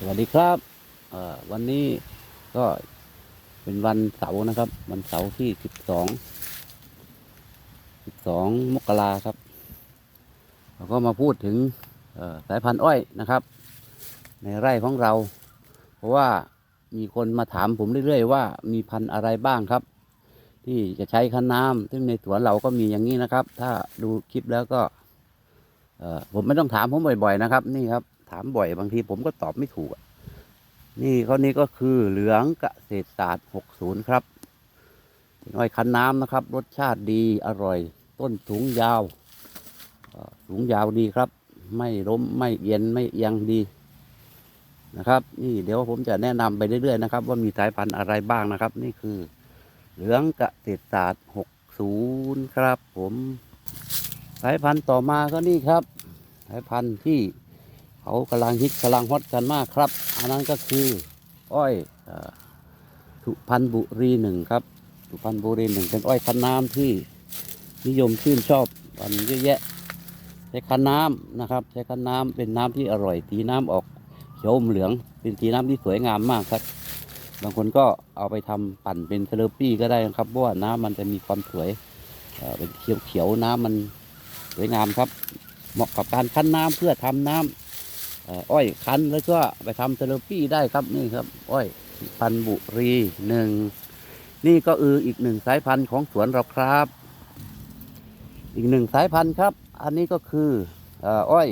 สวัสดีครับวันนี้ก็เป็นวันเสาร์นะครับ วันเสาร์ที่สิบสองสิบสองมกราครับเราก็มาพูดถึงสายพันธุ์อ้อยนะครับ ในไร่ของเรา เพราะว่ามีคนมาถามผมเรื่อยๆว่ามีพันธุ์อะไรบ้างครับ ที่จะใช้คั้นน้ำซึ่งในสวนเราก็มีอย่างนี้นะครับ ถ้าดูคลิปแล้วก็ผมไม่ต้องถามผมบ่อย ๆ นะครับ นี่ครับ ถามบ่อยบางทีผมก็ตอบไม่ถูก นี่เข้อนี้ก็คือเหลืองเกษตรศาสตร์ 60 ครับเป็นอ้อยคันน้ำนะครับ รสชาติดีอร่อย ต้นสูงยาวสูงยาวดีครับ ไม่ล้มไม่เอียนไม่เอียงดีนะครับ นี่เดี๋ยวผมจะแนะนำไปเรื่อยๆนะครับ ว่ามีสายพันธุ์อะไรบ้างนะครับ นี่คือ เหลืองเกษตรศาสตร์ 60 ครับ ผมสายพันธุ์ต่อมาก็นี่ครับสายพันธุ์ที่ เขากำลังฮิตกำลังฮอตกันมากครับ อันนั้นก็คืออ้อยสุพรรณบุรีหนึ่งครับสุพรรณบุรีหนึ่งเป็นอ้อยคันน้ำที่นิยมชื่นชอบกันเยอะแยะใช้คันน้ำนะครับ ใช้คันน้ำเป็นน้ำที่อร่อย ตีน้ำออกเขียวอมเหลือง เป็นตีน้ำที่สวยงามมากครับ บางคนก็เอาไปทำปั่นเป็นเทเลปี้ก็ได้นะครับเพราะว่าน้ำมันจะมีความสวยเป็นเขียวๆน้ำมันสวยงามครับ เหมาะกับการคั้นน้ำเพื่อทำน้ำ อ้อยคั้นแล้วก็ไปทำเทเลปี้ได้ครับนี่ครับ อ้อยพันบุรีหนึ่งนี่ก็คืออีกหนึ่งสายพันธุ์ของสวนเราครับ อีกหนึ่งสายพันธุ์ครับ อันนี้ก็คืออ้อย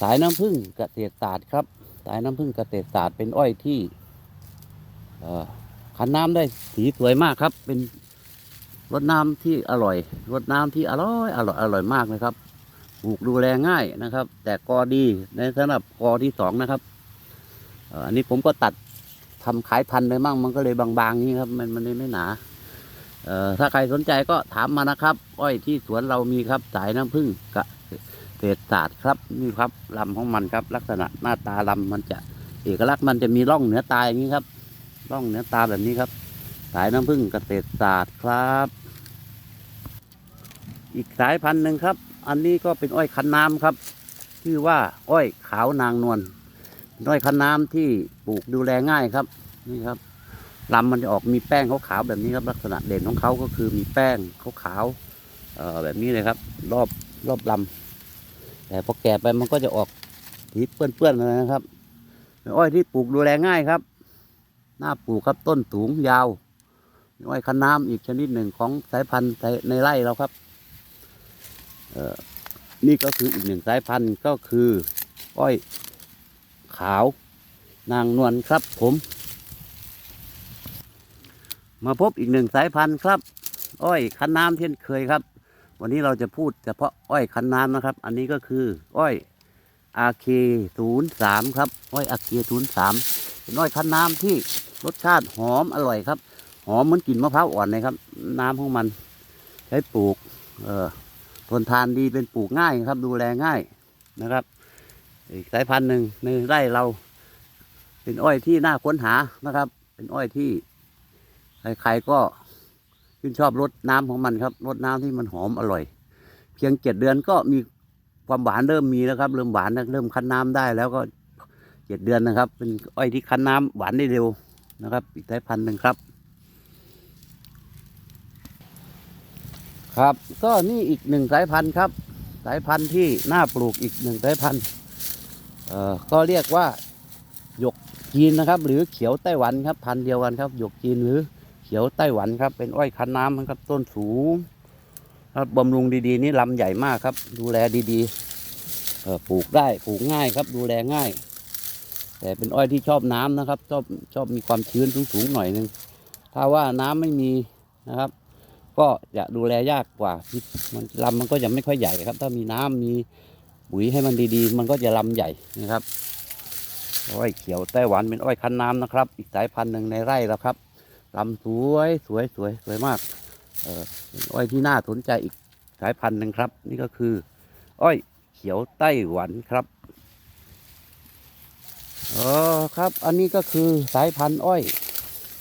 สายน้ำผึ้งเกษตรศาสตร์ครับ สายน้ำผึ้งเกษตรศาสตร์เป็นอ้อยที่เอ่อคั้นน้ำได้สีสวยมากครับ เป็นรดน้ำที่อร่อยรดน้ำที่อร่อยอร่อยอร่อยมากนะครับ ลูกดูแลง่ายนะครับ แต่กอดีในสำหรับกอที่สองนะครับอันนี้ผมก็ตัดทำขายพันธุ์ไปมั่งมันก็เลยบางๆนี้ครับ มันมันเลยไม่หนาเอ่อถ้าใครสนใจก็ถามมานะครับ อ้อยที่สวนเรามีครับ สายน้ำผึ้งกะเศษศาสตร์ครับนี่ครับลำของมันครับ ลักษณะหน้าตาลำมันจะเอกลักษณ์มันจะมีร่องเหนือตาอย่างนี้ครับร่องเหนือตาแบบนี้ครับ สายน้ำผึ้งเกษตรศาสตร์ครับ อีกสายพันธุ์หนึ่งครับ อันนี้ก็เป็นอ้อยคันน้ำครับชื่อว่าอ้อยขาวนางนวลเป็นอ้อยคันน้ำที่ปลูกดูแลง่ายครับนี่ครับลำมันจะออกมีแป้งขาวๆแบบนี้ครับลักษณะเด่นของเขาก็คือมีแป้งขาวๆแบบนี้เลยครับ รอบรอบลำแต่พอแก่ไปมันก็จะออกสีเปื้อนๆเลยนะครับเป็นอ้อยที่ปลูกดูแลง่ายครับ หน้าปลูกครับต้นสูงยาวนอ้อยคันน้ำอีกชนิดหนึ่งของสายพันธุ์ในไร่เราครับ นี่ก็คืออีกหนึ่งสายพันธุ์ก็คือ อ้อยขาว นางนวลครับผม มาพบอีกหนึ่งสายพันธุ์ครับ อ้อยคันน้ำเช่นเคยครับ วันนี้เราจะพูดเฉพาะอ้อยคันน้ำนะครับ อันนี้ก็คือ อ้อยอาเคศูนย์สามครับ อ้อยอาเคศูนย์สามเป็นอ้อยคั้นน้ำที่รสชาติหอมอร่อยครับ หอมเหมือนกลิ่นมะพร้าวอ่อนเลยครับ น้ำของมัน ใช้ปลูก เออ ทนทานดีเป็นปลูกง่ายครับ ดูแลง่ายนะครับ อีกสายพันธุ์หนึ่งในไร่เรา เป็นอ้อยที่น่าค้นหานะครับ เป็นอ้อยที่ใครๆก็ชื่นชอบรสน้ำของมันครับรสน้ำที่มันหอมอร่อย เพียงเจ็ดเดือนก็มีความหวานเริ่มมีแล้วครับ เริ่มหวานเริ่มคั้นน้ำได้แล้วก็เจ็ดเดือนนะครับ เป็นอ้อยที่คั้นน้ำหวานได้เร็วนะครับ อีกสายพันธุ์หนึ่งครับ ครับ ก็นี่อีกหนึ่งสายพันธุ์ครับ สายพันธุ์ที่น่าปลูกอีกหนึ่งสายพันธุ์ก็เรียกว่าหยกจีนนะครับ หรือเขียวไต้หวันครับพันธุ์เดียวกันครับหยกจีนหรือเขียวไต้หวันครับ เป็นอ้อยคันน้ำนะครับต้นสูงครับบำรุงดีๆ นี่ลำใหญ่มากครับ ดูแลดีๆปลูกได้ปลูกง่ายครับ ดูแลง่าย แต่เป็นอ้อยที่ชอบน้ำนะครับ ชอบชอบมีความชื้นสูงๆหน่อยหนึงถ้าว่าน้ำไม่มีนะครับ ก็จะดูแลยากกว่ามันลำมันก็จะไม่ค่อยใหญ่ครับ ถ้ามีน้ำมีปุ๋ยให้มันดีๆ มันก็จะลำใหญ่นะครับอ้อยเขียวไต้หวันเป็นอ้อยคั้นน้ำนะครับ อีกสายพันธุ์หนึ่งในไร่แล้วครับลำสวยสวยสวยสวยมากเออเป็นอ้อยที่น่าสนใจอีกสายพันธุ์หนึ่งครับ นี่ก็คือ อ้อยเขียวไต้หวันครับอ๋อครับ อันนี้ก็คือสายพันธุ์อ้อย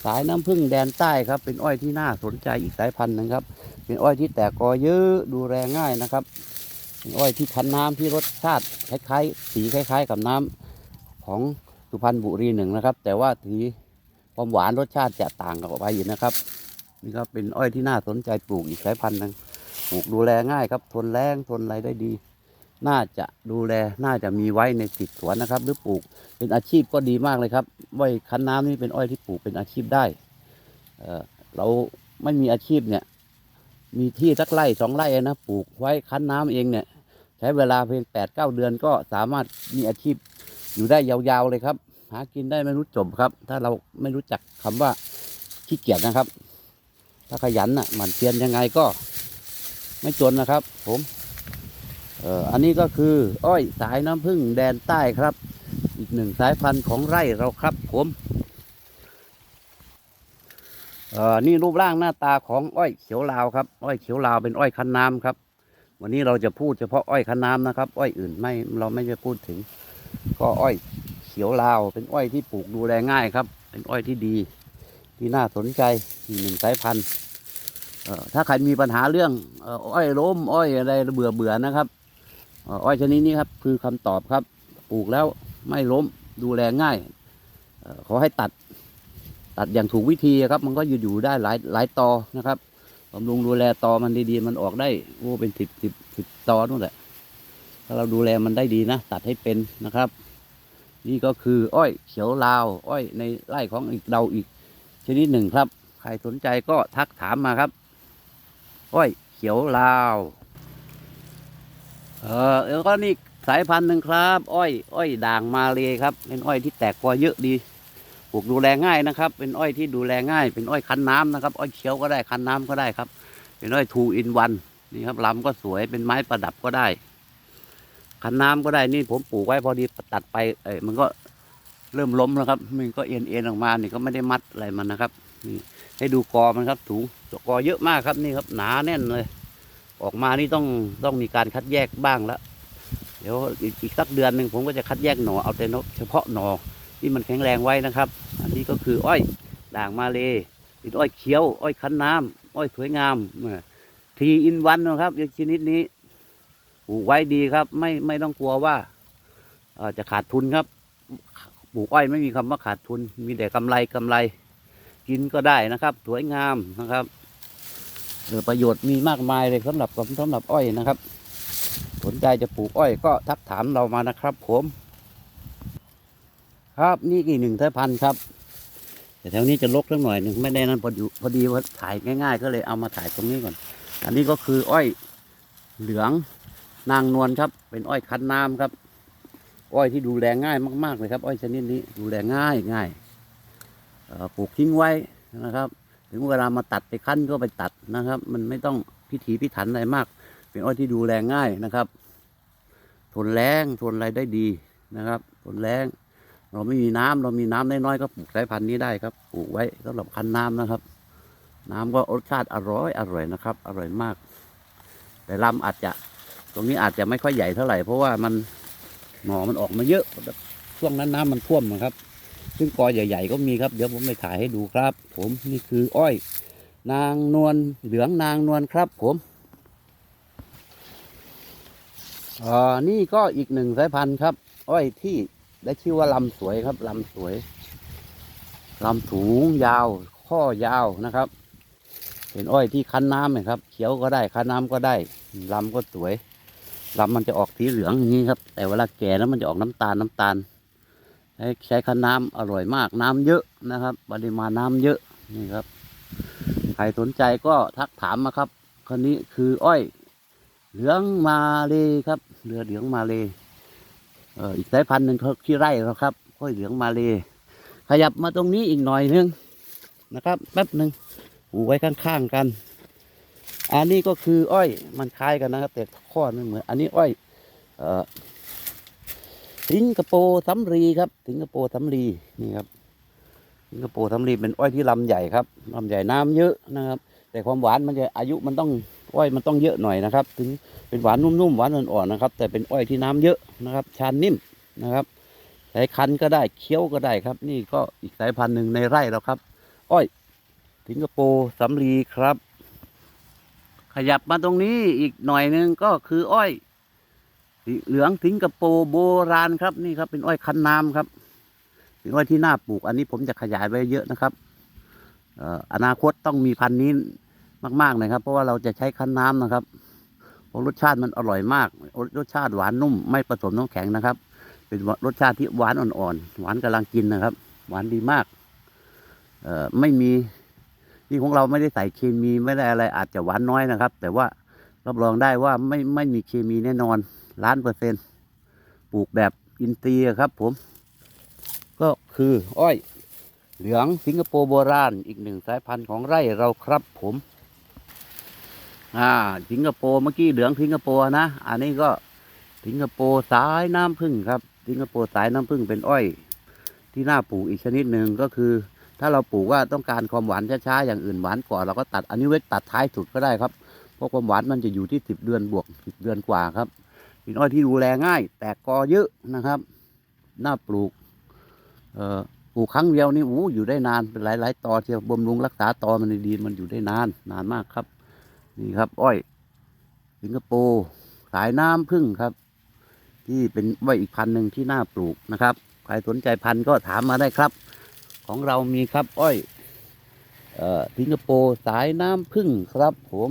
สายน้ำผึ้งแดนใต้ครับ เป็นอ้อยที่น่าสนใจอีกสายพันธุ์หนึงครับ เป็นอ้อยที่แตกกอเยอะดูแลง่ายนะครับเป็นอ้อยที่คั้นน้ำที่รสชาติคล้ายๆ สีคล้าย ๆ กับน้ำของสุพรรณบุรีหนึ่งนะครับ แต่ว่าสีความหวานรสชาติจะต่างกันออกไปอยู่นะครับนี่ครับเป็นอ้อยที่น่าสนใจปลูกอีกสายพันธุ์หนึงปลูกดูแลง่ายครับ ทนแรงทนอะไรได้ดี น่าจะดูแลน่าจะมีไว้ในติดสวนนะครับ หรือปลูกเป็นอาชีพก็ดีมากเลยครับอ้อยคั้นน้ำนี่เป็นอ้อยที่ปลูกเป็นอาชีพได้เเราไม่มีอาชีพเนี่ย มีที่สักไร่สองไร่นะปลูกไว้คั้นน้ำเองเนี่ย ใช้เวลาเพียงแปดเก้าเดือนก็สามารถมีอาชีพอยู่ได้ยาวๆเลยครับ หากินได้ไม่รู้จบครับ ถ้าเราไม่รู้จักคำว่าขี้เกียจนะครับ ถ้าขยันน่ะหมั่นเพียรยังไงก็ไม่จนนะครับ ผม อออันนี้ก็คืออ้อยสายน้ำผึ้งแดนใต้ครับ อีกหนึ่งสายพันธุ์ของไร่เราครับผมเออนี่รูปร่างหน้าตาของอ้อยเขียวลาวครับ อ้อยเขียวลาวเป็นอ้อยคั้นน้ำครับ วันนี้เราจะพูดเฉพาะอ้อยคั้นน้ำนะครับ อ้อยอื่นไม่เราไม่จะพูดถึง ก็อ้อยเขียวลาว เป็นอ้อยที่ปลูกดูแลง่ายครับ เป็นอ้อยที่ดี ที่น่าสนใจอีกหนึ่งสายพันธุ์ถ้าใครมีปัญหาเรื่องอ้อยล้มอ้อยอะไรเบื่อเบื่อนะครับ อ้อยชนิดนี้ครับคือคำตอบครับ ปลูกแล้วไม่ล้มดูแลง่ายอขอให้ตัดตัดอย่างถูกวิธีครับ มันก็อยู่อยู่ได้หลายหลายตอนะครับบำรุงดูแลตอมันดีๆมันออกได้โอ้เป็นสิบสิบสิบตอนู่นแหละถ้าเราดูแลมันได้ดีนะ ตัดให้เป็นนะครับ นี่ก็คืออ้อยเขียวลาว อ้อยในไร่ของอีกเราอีก ชนิดหนึ่งครับ ใครสนใจก็ทักถามมาครับ อ้อยเขียวลาว เออแล้วก็นี่สายพันธุ์หนึ่งครับ อ้อย อ้อยด่างมาเลยครับ เป็นอ้อยที่แตกกอเยอะดีปลูกดูแลง่ายนะครับ เป็นอ้อยที่ดูแลง่าย เป็นอ้อยคั้นน้ำนะครับ อ้อยเขียวก็ได้คั้นน้ำก็ได้ครับ เป็นอ้อยทูอินวันนี่ครับลำก็สวยเป็นไม้ประดับก็ได้คั้นน้ำก็ได้นี่ผมปลูกไว้พอดีตัดไป เอ้ยมันก็เริ่มล้มแล้วครับ มันก็เอ็นเอ็นออกมานี่ก็ไม่ได้มัดอะไรมันนะครับนี่ให้ดูกอมันครับถุงกอเยอะมากครับนี่ครับหนาแน่นเลย ออกมานี่ต้องต้องมีการคัดแยกบ้างแล้วเดี๋ยวอีกอีกสักเดือนหนึ่งผมก็จะคัดแยกหนอเอาแต่เฉพาะหนอที่มันแข็งแรงไว้นะครับ อันนี้ก็คืออ้อยด่างมาเลยเป็นอ้อยเขียว อ้อยคั้นน้ำอ้อยสวยงามทีอินวันนะครับชนิดนี้ปลูกไว้ดีครับ ไม่ไม่ต้องกลัวว่าอ่อจะขาดทุนครับปลูกอ้อยไม่มีคำว่าขาดทุน มีแต่กำไรกำไร กินก็ได้นะครับ สวยงามนะครับ ประโยชน์มีมากมายเลยสำหรับสำหรับอ้อยนะครับ สนใจจะปลูกอ้อยก็ทักถามเรามานะครับผม ครับนี่กี่หนึ่งสายพันธุ์ครับ แต่แถวนี้จะลกสักหน่อยหนึ่งไม่ได้นั้นพอดีพอดีว่าถ่ายง่ายๆ ก็เลยเอามาถ่ายตรงนี้ก่อน อันนี้ก็คืออ้อยเหลืองนางนวลครับ เป็นอ้อยคั้นน้ำครับ อ้อยที่ดูแลง่ายมากๆเลยครับ อ้อยชนิดนี้ดูแลง่ายง่ายปลูกทิ้งไว้นะครับ ถึงเวลามาตัดไปคั้นก็ไปตัดนะครับ มันไม่ต้องพิถีพิถันอะไรมาก เป็นอ้อยที่ดูแลง่ายนะครับ ทนแรงทนอะไรได้ดีนะครับ ทนแรงเราไม่มีน้ำเรามีน้ำน้อยๆก็ปลูกสายพันธุ์นี้ได้ครับปลูกไว้สำหรับคั้นน้ำนะครับ น้ำก็รสชาติอร่อยอร่อยนะครับ อร่อยมาก แต่ลำอาจจะ ตรงนี้อาจจะไม่ค่อยใหญ่เท่าไหร่ เพราะว่ามันหน่อมันออกมาเยอะช่วงนั้นน้ำมันท่วมนะครับ ซึ่งกอใหญ่ ๆ ก็มีครับ เดี๋ยวผมไปถ่ายให้ดูครับ ผมนี่คืออ้อย นางนวลเหลืองนางนวลครับ ผมอ่านี่ก็อีกหนึ่งสายพันธุ์ครับ อ้อยที่ได้ชื่อว่าลำสวยครับลำสวยลำสูงยาว ข้อยาวนะครับ เป็นอ้อยที่คั้นน้ำนะครับ เขียวก็ได้คั้นน้ำก็ได้ลำก็สวยลำมันจะออกสีเหลืองอย่างนี้ครับ แต่เวลาแก่แล้วมันจะออกน้ำตาลน้ำตาล ใช้ใช้คั้นน้ำอร่อยมากน้ำเยอะนะครับ ปริมาณน้ำเยอะนี่ครับ ใครสนใจก็ทักถามมาครับคนนี้คืออ้อย เหลืองมาเลยครับเรือเหลืองมาเลยเอออีกสายพันธุ์หนึ่งเขาที่ไร่เราครับอ้อยเหลืองมาเลยขยับมาตรงนี้อีกหน่อยนึงนะครับแป๊บหนึ่งปลูกไว้ข้างๆกัน อันนี้ก็คืออ้อยมันคล้ายกันนะครับ แต่ข้อไม่เหมือน อันนี้อ้อย เอ่อ สิงคโปร์สำลีครับ สิงคโปร์สำลีนี่ครับ สิงคโปร์สำลีเป็นอ้อยที่ลำใหญ่ครับลำใหญ่น้ำเยอะนะครับ แต่ความหวานมันจะอายุมันต้องอ้อยมันต้องเยอะหน่อยนะครับ ถึงเป็นหวานนุ่มๆหวานอ่อนๆนะครับ แต่เป็นอ้อยที่น้ำเยอะนะครับชานนิ่มนะครับใช้คั้นก็ได้เคี้ยวก็ได้ครับ นี่ก็อีกสายพันธุ์หนึ่งในไร่เราครับ อ้อยสิงคโปร์สำลีครับ ขยับมาตรงนี้อีกหน่อยหนึงก็คืออ้อย สีเหลืองสิงคโปร์โบราณครับนี่ครับเป็นอ้อยคันน้ำครับเป็นอ้อยที่น่าปลูก อันนี้ผมจะขยายไว้เยอะนะครับเอ่ออนาคตต้องมีพันธุ์นี้มากๆเลยครับ เพราะว่าเราจะใช้คันน้ำนะครับเพราะรสชาติมันอร่อยมาก รสชาติหวานนุ่มไม่ผสมน้ำแข็งนะครับ เป็นรสชาติที่หวานอ่อนๆหวานกำลังกินนะครับ หวานดีมากเอ่อไม่มีนี่ของเราไม่ได้ใส่เคมีไม่ได้อะไรอาจจะหวานน้อยนะครับ แต่ว่ารับรองได้ว่าไม่ไม่มีเคมีแน่นอน ล้านเปอร์เซ็นต์ปลูกแบบอินทรียครับผม ก็คืออ้อยเหลืองสิงคโปร์โบราณ อีกหนึ่งสายพันธุ์ของไร่เราครับผม อ่า สิงคโปร์เมื่อกี้เหลืองสิงคโปร์นะ อันนี้ก็สิงคโปร์สายน้ำผึ้งครับ สิงคโปร์สายน้ำผึ้งเป็นอ้อย ที่น่าปลูกอีกชนิดหนึ่งก็คือ ถ้าเราปลูกว่าต้องการความหวานช้าๆอย่างอื่นหวานก่อนเราก็ตัดอันนี้ไว้ตัดท้ายสุดก็ได้ครับ เพราะความหวานมันจะอยู่ที่สิบเดือนบวกสิบเดือนกว่าครับ เป็นอ้อยที่ดูแลง่าย แตกกอเยอะนะครับ น่าปลูกเอ่อปลูกครั้งเดียวนี่อู้อยู่ได้นานเป็นหลาย ๆตอเชียวบำรุงรักษาตอมันดีมันอยู่ได้นานนานมากครับ นี่ครับ อ้อย สิงคโปร์สายน้ำพึ่งครับ ที่เป็นอ้อยอีกพันหนึ่งที่น่าปลูกนะครับ ใครสนใจพันก็ถามมาได้ครับ ของเรามีครับ อ้อยเอ่อสิงคโปร์สายน้ำพึ่งครับผม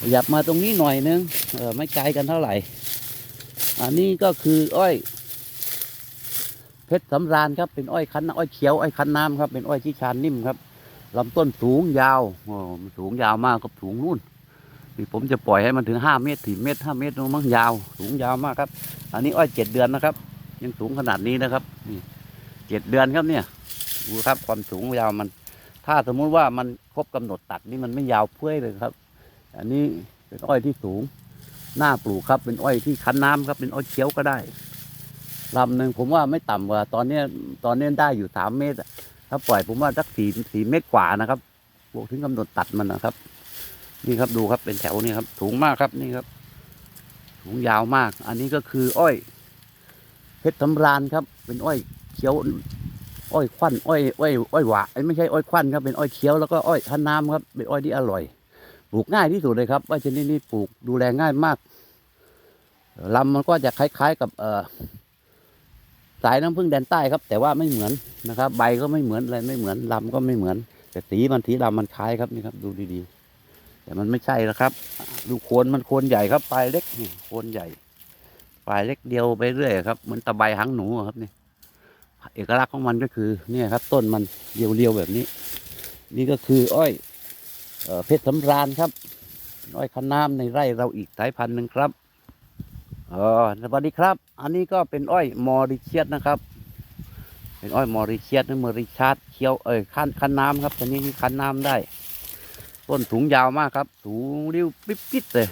ขยับมาตรงนี้หน่อยนึงเออไม่ไกลกันเท่าไหร่ อันนี้ก็คืออ้อย เพชรสำราญครับ เป็นอ้อยคันอ้อยเขียวอ้อยคันน้ำครับ เป็นอ้อยที่ชานนิ่มครับลำต้นสูงยาวโอ้สูงยาวมากครับสูงนู่นนี่ผมจะปล่อยให้มันถึงห้าเมตรสี่เมตรห้าเมตรมั้งยาว สูงยาวมากครับ อันนี้อ้อยเจ็ดเดือนนะครับ ยังสูงขนาดนี้นะครับนี่เจ็ดเดือนครับเนี่ยดูครับความสูงยาวมัน ถ้าสมมุติว่ามันครบกำหนดตัดนี่มันไม่ยาวเพื่อยเลยครับ อันนี้เป็นอ้อยที่สูง หน้าปลูกครับ เป็นอ้อยที่คั้นน้ำครับ เป็นอ้อยเขียวก็ได้ลำหนึ่งผมว่าไม่ต่ำกว่า ตอนเนี้ตอนนี้ได้อยู่สามเมตรถ้าปล่อยผมว่าสักสี่สี่เมตรกว่านะครับบวกถึงกำหนดตัดมันนะครับ นี่ครับดูครับเป็นแถวนี่ครับสูงมากครับนี่ครับสูงยาวมาก อันนี้ก็คืออ้อยเพชรสำราญครับ เป็นอ้อยเขียว อ้อยควันอ้อยอ้อยอ้อยหวานไม่ใช่อ้อยควันครับเป็นอ้อยเขียวแล้วก็อ้อยทันน้ำครับเป็นอ้อยที่อร่อย ลูกง่ายที่สุดเลยครับอ้อยชนิดนี้ปลูกดูแลง่ายมากลำมันก็จะคล้าย ๆกับเอ่อสายน้ำผึ้งแดนใต้ครับ แต่ว่าไม่เหมือนนะครับ ใบก็ไม่เหมือนอะไรไม่เหมือนลำก็ไม่เหมือน แต่สีมันสีดำมันคล้ายครับนี่ครับ ดูดีๆ แต่มันไม่ใช่นะครับ ดูโคนมันโคนใหญ่ครับปลายเล็กนี่โคนใหญ่ปลายเล็กเดียวไปเรื่อยครับเหมือนตะไบหางหนูครับนี่เอกลักษณ์ของมันก็คือเนี่ยครับ ต้นมันเรียวๆแบบนี้ นี่ก็คือ อ้อย เพชรสำราญครับอ้อยคันน้ำในไร่เราอีกสายพันธุ์หนึ่งครับเออสวัสดีครับ อันนี้ก็เป็นอ้อยมอริเชียสนะครับ เป็นอ้อยมอริเชียสหรือมอริชาร์ดเคี้ยวเอ้ยคันคันน้ำครับชนิดนี้คันน้ำได้ต้นสูงยาวมากครับสูงริ้วปิ๊บปิ๊ดเลย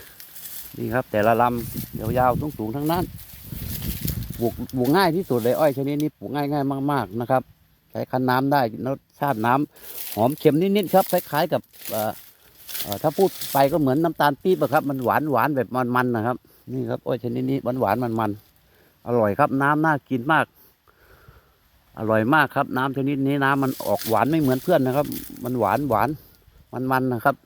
นี่ครับ แต่ละลำยาวๆสูงสูงทั้งนั้นปลูกปลูกง่ายที่สุดเลยอ้อยชนิดนี้ปลูกง่ายง่ายๆมากๆนะครับ ใช้คั้นน้ำได้รสชาติน้ำหอมเค็มนิดๆครับคล้ายๆกับอ ถ้าพูดไปก็เหมือนน้ำตาลปี๊บอะครับ มันหวานหวานแบบมันๆนะครับ นี่ครับอ้อยชนิดนี้หวานหวานๆมันอร่อยครับ น้ำน่ากินมาก อร่อยมากครับ น้ำชนิดนี้น้ำมันออกหวานไม่เหมือนเพื่อนนะครับ มันหวานหวานมันๆนนะครับ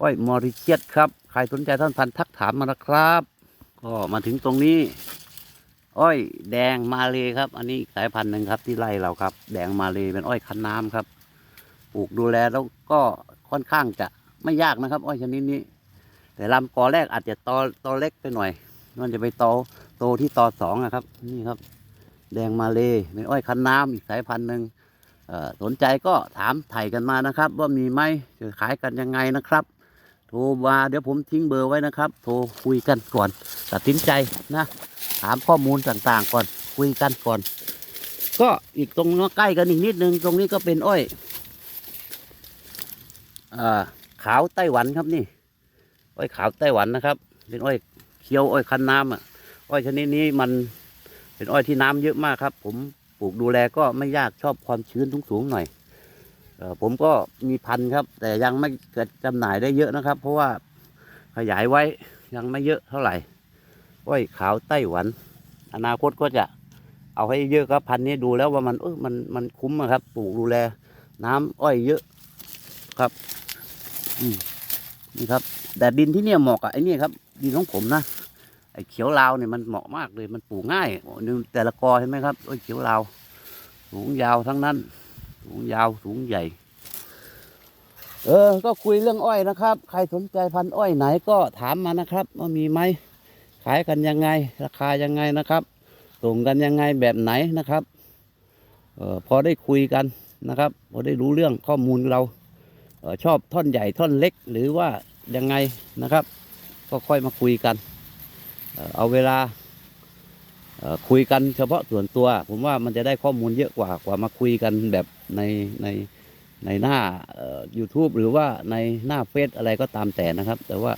อ้อยมอริเชียสครับใครสนใจท่านพันทักถามมานะครับ ก็มาถึงตรงนี้ อ้อยแดงมาเลยครับ อันนี้สายพันธุ์หนึ่งครับที่ไร่เราครับ แดงมาเลยเป็นอ้อยคันน้ำครับ ปลูกดูแลแล้วก็ค่อนข้างจะ ไม่ยากนะครับ อ้อยชนิดนี้ แต่ลำกอแรกอาจจะตอตอเล็กไปหน่อย มันจะไปโตโตที่ตอสองนะครับ นี่ครับ แดงมาเลยเป็นอ้อยคันน้ำอีกสายพันธุ์หนึ่งสนใจก็ถามไถ่กันมานะครับ ว่ามีไหมจะขายกันยังไงนะครับ โทรมาเดี๋ยวผมทิ้งเบอร์ไว้นะครับ โทรคุยกันก่อนตัดสินใจนะ ถามข้อมูลต่างๆก่อนคุยกันก่อน ก็อีกตรงนี้ใกล้กันอีกนิดนึง ตรงนี้ก็เป็นอ้อยอ่า ขาวไต้หวันครับนี่ อ้อยขาวไต้หวันนะครับ เป็นอ้อยเคี้ยวอ้อยคันน้ำอะ อ้อยชนิดนี้มันเป็นอ้อยที่น้ำเยอะมากครับ ผมปลูกดูแลก็ไม่ยากชอบความชื้นสูงๆหน่อยผมก็มีพันครับ แต่ยังไม่เกิดจำหน่ายได้เยอะนะครับ เพราะว่าขยายไว้ยังไม่เยอะเท่าไหร่อ้อยขาวไต้หวัน อนาคตก็จะเอาให้เยอะครับพันนี้ดูแล้วว่ามันเออมันมันคุ้มอะครับ ปลูกดูแล น้ำอ้อยเยอะครับ นี่ครับ แต่ดินที่เนี่ยเหมาะกับไอ้นี่ครับ ดินของผมนะไอ้เขียวลาวเนี่ยมันเหมาะมากเลยมันปลูกง่ายโอ้นี่แต่ละกอเห็นไหมครับโอ้ยเขียวลาวสูงยาวทั้งนั้น สูงยาวสูงใหญ่ เออ ก็คุยเรื่องอ้อยนะครับ ใครสนใจพันธุ์อ้อยไหนก็ถามมานะครับ ว่ามีไหมขายกันยังไง ราคายังไงนะครับส่งกันยังไงแบบไหนนะครับ เออพอได้คุยกันนะครับ พอได้รู้เรื่องข้อมูลเรา ชอบท่อนใหญ่ท่อนเล็กหรือว่ายังไงนะครับ ก็ค่อยมาคุยกัน เอาเวลาคุยกันเฉพาะส่วนตัว ผมว่ามันจะได้ข้อมูลเยอะกว่ากว่ามาคุยกันแบบในในในหน้า YouTube หรือว่าในหน้าเฟซอะไรก็ตามแต่นะครับ แต่ว่า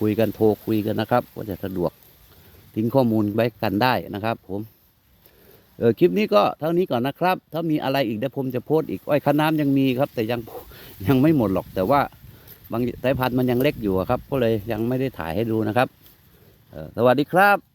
คุยกันโทรคุยกันนะครับ ก็จะสะดวกทิ้งข้อมูลไว้กันได้นะครับผม เออคลิปนี้ก็เท่านี้ก่อนนะครับ ถ้ามีอะไรอีกเดี๋ยวผมจะโพสต์อีกอ้อยคันน้ำยังมีครับ แต่ยังยังไม่หมดหรอก แต่ว่าบางสายพันธุ์มันยังเล็กอยู่ครับ ก็เลยยังไม่ได้ถ่ายให้ดูนะครับออสวัสดีครับ